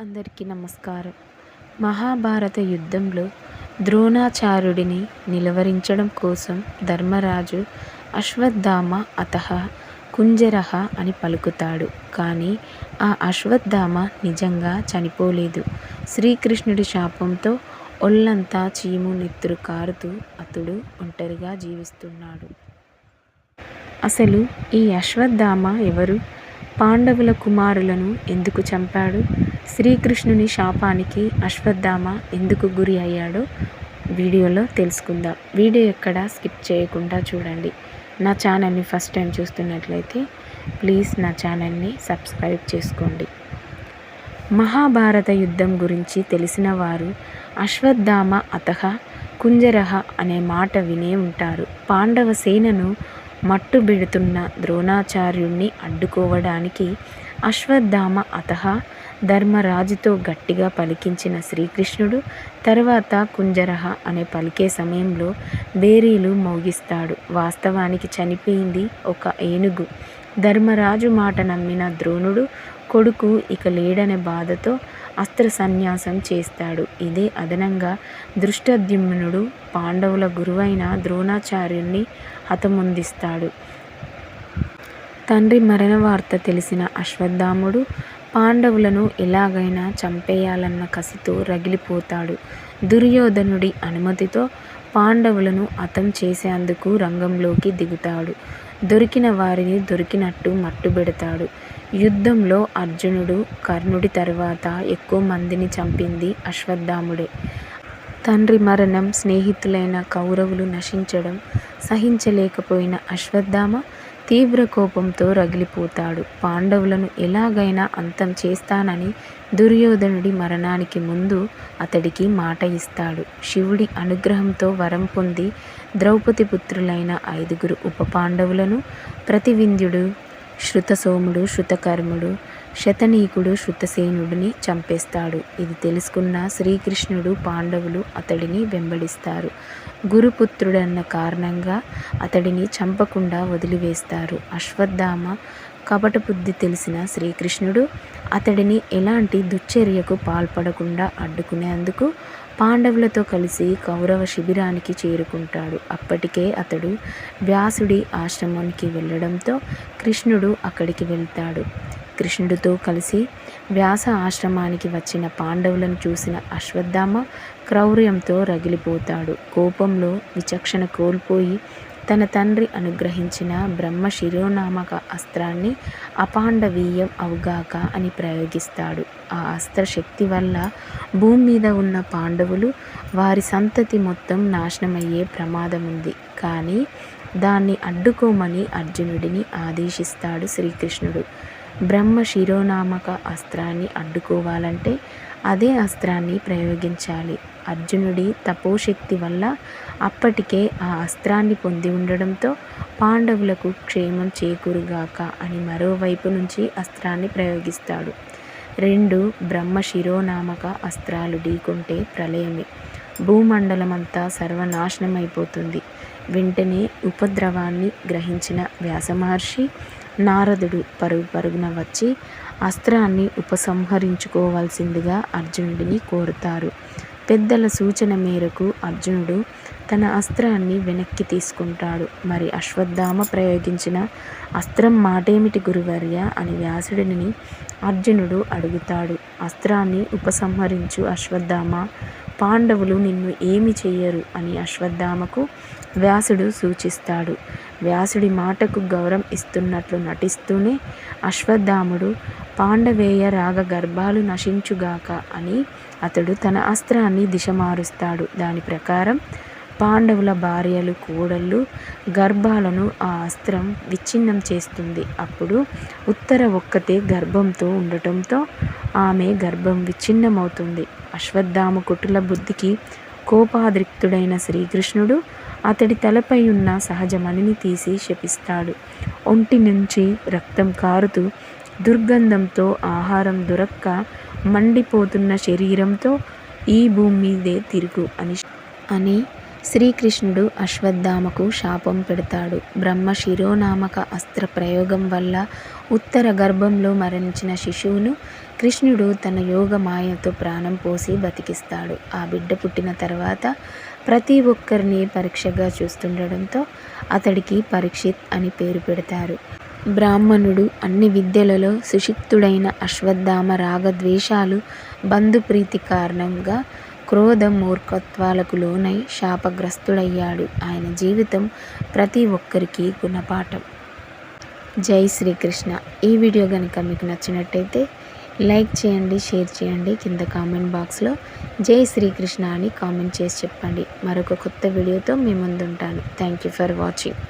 అందరికీ నమస్కారం. మహాభారత యుద్ధంలో ద్రోణాచార్యుడిని నిలువరించడం కోసం ధర్మరాజు అశ్వత్థామ అత కుంజరహ అని పలుకుతాడు. కానీ ఆ అశ్వత్థామ నిజంగా చనిపోలేదు. శ్రీకృష్ణుడి శాపంతో ఒళ్ళంతా చీము నెత్తురు కారుతూ అతడు ఒంటరిగా జీవిస్తున్నాడు. అసలు ఈ అశ్వత్థామ ఎవరు? పాండవుల కుమారులను ఎందుకు చంపాడు? శ్రీకృష్ణుని శాపానికి అశ్వత్థామ ఎందుకు గురి అయ్యాడో వీడియోలో తెలుసుకుందాం. వీడియో ఎక్కడ స్కిప్ చేయకుండా చూడండి. నా ఛానల్ని ఫస్ట్ టైం చూస్తున్నట్లయితే ప్లీజ్ నా ఛానల్ని సబ్స్క్రైబ్ చేసుకోండి. మహాభారత యుద్ధం గురించి తెలిసిన వారు అశ్వత్థామ అతహ కుంజరహ అనే మాట వినే ఉంటారు. పాండవ సేనను మట్టుబెడుతున్న ద్రోణాచార్యుణ్ణి అడ్డుకోవడానికి అశ్వత్థామ అతః ధర్మరాజుతో గట్టిగా పలికించిన శ్రీకృష్ణుడు తర్వాత కుంజరహ అనే పలికే సమయంలో బేరీలు మోగిస్తాడు. వాస్తవానికి చనిపోయింది ఒక ఏనుగు. ధర్మరాజు మాట నమ్మిన ద్రోణుడు కొడుకు ఇక లేడనే బాధతో అస్త్ర సన్యాసం చేస్తాడు. ఇదే అదనంగా దృష్టద్యుమ్నుడు పాండవుల గురువైన ద్రోణాచార్యుణ్ణి హతముందిస్తాడు. తండ్రి మరణ వార్త తెలిసిన అశ్వత్థాముడు పాండవులను ఎలాగైనా చంపేయాలన్న కసితో రగిలిపోతాడు. దుర్యోధనుడి అనుమతితో పాండవులను హతం చేసేందుకు రంగంలోకి దిగుతాడు. దొరికిన వారిని దొరికినట్టు మట్టుబెడతాడు. యుద్ధంలో అర్జునుడు కర్ణుడి తర్వాత ఎక్కువ మందిని చంపింది అశ్వత్థాముడే. తండ్రి మరణం స్నేహితులైన కౌరవులు నశించడం సహించలేకపోయిన అశ్వత్థామ తీవ్ర కోపంతో రగిలిపోతాడు. పాండవులను ఎలాగైనా అంతం చేస్తానని దుర్యోధనుడి మరణానికి ముందు అతడికి మాట ఇస్తాడు. శివుడి అనుగ్రహంతో వరం పొంది ద్రౌపది పుత్రులైన ఐదుగురు ఉప పాండవులను ప్రతివింధ్యుడు శృతసోముడు శృతకర్ముడు శతనీకుడు శృతసేనుడిని చంపేస్తాడు. ఇది తెలుసుకున్న శ్రీకృష్ణుడు పాండవులు అతడిని వెంబడిస్తారు. గురుపుత్రుడన్న కారణంగా అతడిని చంపకుండా వదిలివేస్తారు. అశ్వత్థామ కపట బుద్ధి తెలిసిన శ్రీకృష్ణుడు అతడిని ఎలాంటి దుశ్చర్యకు పాల్పడకుండా అడ్డుకునేందుకు పాండవులతో కలిసి కౌరవ శిబిరానికి చేరుకుంటాడు. అప్పటికే అతడు వ్యాసుడి ఆశ్రమానికి వెళ్ళడంతో కృష్ణుడు అక్కడికి వెళ్తాడు. కృష్ణుడితో కలిసి వ్యాస ఆశ్రమానికి వచ్చిన పాండవులను చూసిన అశ్వత్థామ క్రౌర్యంతో రగిలిపోతాడు. కోపంలో విచక్షణ కోల్పోయి తన తండ్రి అనుగ్రహించిన బ్రహ్మ శిరోనామక అస్త్రాన్ని అపాండవీయం అవుగాక అని ప్రయోగిస్తాడు. ఆ అస్త్ర శక్తి వల్ల భూమి మీద ఉన్న పాండవులు వారి సంతతి మొత్తం నాశనమయ్యే ప్రమాదం ఉంది కానీ దాన్ని అడ్డుకోమని అర్జునుడిని ఆదేశిస్తాడు శ్రీకృష్ణుడు. బ్రహ్మ శిరోనామక అస్త్రాన్ని అడ్డుకోవాలంటే అదే అస్త్రాన్ని ప్రయోగించాలి. అర్జునుడి తపోశక్తి వల్ల అప్పటికే ఆ అస్త్రాన్ని పొంది ఉండడంతో పాండవులకు క్షేమం చేకూరుగాక అని మరోవైపు నుంచి అస్త్రాన్ని ప్రయోగిస్తాడు. రెండు బ్రహ్మ శిరోనామక అస్త్రాలు ఢీకొంటే ప్రళయమే. భూమండలమంతా సర్వనాశనమైపోతుంది. వెంటనే ఉపద్రవాన్ని గ్రహించిన వ్యాసమహర్షి నారదుడు పరుగు పరుగున వచ్చి అస్త్రాన్ని ఉపసంహరించుకోవాల్సిందిగా అర్జునుడిని కోరుతారు. పెద్దల సూచన మేరకు అర్జునుడు తన అస్త్రాన్ని వెనక్కి తీసుకుంటాడు. మరి అశ్వత్థామ ప్రయోగించిన అస్త్రం మాటేమిటి గురువర్య? అని వ్యాసుడిని అర్జునుడు అడుగుతాడు. అస్త్రాన్ని ఉపసంహరించు అశ్వత్థామ. పాండవులు నిన్ను ఏమి చెయ్యరు? అని అశ్వత్థామకు వ్యాసుడు సూచిస్తాడు. వ్యాసుడి మాటకు గౌరవం ఇస్తున్నట్లు నటిస్తూనే అశ్వత్థాముడు పాండవేయ రాగ గర్భాలు నశించుగాక అని అతడు తన అస్త్రాన్ని దిశ మారుస్తాడు దాని ప్రకారం పాండవుల భార్యలు కోడళ్ళు గర్భాలను ఆ అస్త్రం విచ్ఛిన్నం చేస్తుంది. అప్పుడు ఉత్తర ఒక్కతే గర్భంతో ఉండటంతో ఆమె గర్భం విచ్ఛిన్నమవుతుంది. అశ్వత్థామ కుటుల బుద్ధికి కోపాద్రిక్తుడైన శ్రీకృష్ణుడు అతడి తలపై ఉన్న సహజమణిని తీసి శపిస్తాడు. ఒంటి నుంచి రక్తం కారుతూ దుర్గంధంతో ఆహారం దొరక్క మండిపోతున్న శరీరంతో ఈ భూమి మీదే తిరుగు అని అని శ్రీకృష్ణుడు అశ్వత్థామకు శాపం పెడతాడు. బ్రహ్మ శిరోనామక అస్త్ర ప్రయోగం వల్ల ఉత్తర గర్భంలో మరణించిన శిశువును కృష్ణుడు తన యోగ మాయతో ప్రాణం పోసి బతికిస్తాడు. ఆ బిడ్డ పుట్టిన తర్వాత ప్రతి ఒక్కరిని పరీక్షగా చూస్తుండడంతో అతడికి పరీక్షిత్ అని పేరు పెడతారు. బ్రాహ్మణుడు అన్ని విద్యలలో సుషిప్తుడైన అశ్వత్థామ రాగద్వేషాలు బంధుప్రీతి కారణంగా క్రోధ మూర్ఖత్వాలకు లోనై శాపగ్రస్తుడయ్యాడు. ఆయన జీవితం ప్రతి ఒక్కరికి గుణపాఠం. జై శ్రీకృష్ణ. ఈ వీడియో కనుక మీకు నచ్చినట్టయితే లైక్ చేయండి షేర్ చేయండి. కింద కామెంట్ బాక్స్లో జై శ్రీకృష్ణ అని కామెంట్ చేసి చెప్పండి. మరొక కొత్త వీడియోతో మీ ముందుంటాను. Thank you for watching.